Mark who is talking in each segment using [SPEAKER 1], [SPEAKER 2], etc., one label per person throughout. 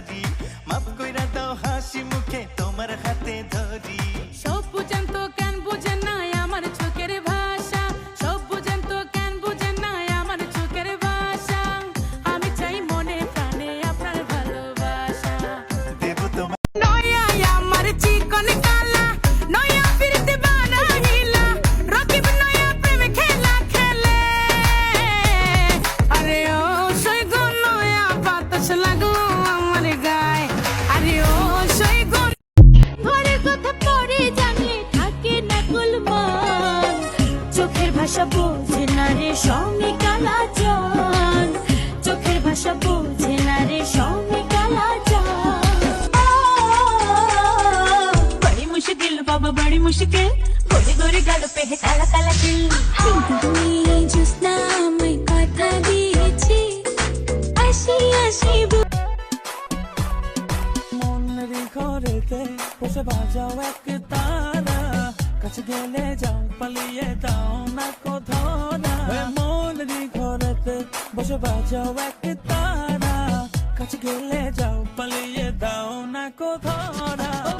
[SPEAKER 1] কথা তো বুঝাইও না ঘর
[SPEAKER 2] ভাষা
[SPEAKER 3] বোঝে না রে সমী কালাচন চোখের ভাষা বোঝে না রে সমী বড়ি মুশকিল বাবা বড়ি মুশকিল। গোরে গোরে গাল পে কালা কালা কিল তুমি জুসনা আমি কথা দিয়েছি। আসি আসি
[SPEAKER 4] মনের ঘরেতে বসে বাজাও এক তারা। কাছে গেলে যাও পালিয়ে দাও না কোধরা মনের ঘরেতে বসে বাজাও এক তারা। কাছে গেলে যাও, পালিয়ে দাও না কোথাও বন্ধু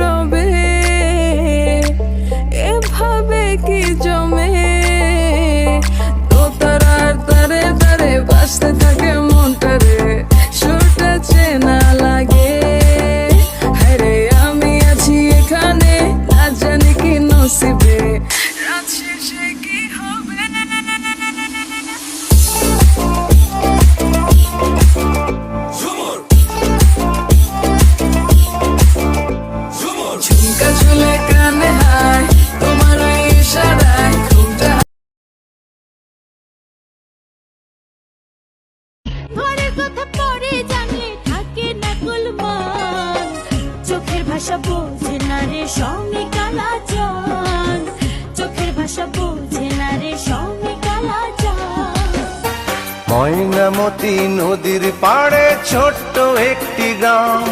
[SPEAKER 3] কথা পরে জানলে থাকে না চোখের ভাষা বোঝে না রে সঙ্গে কালা চান চোখের ভাষা বোঝে না রে সঙ্গে কালা
[SPEAKER 1] ময়নামতি নদীর পাড়ে ছোট্ট একটি গ্রাম।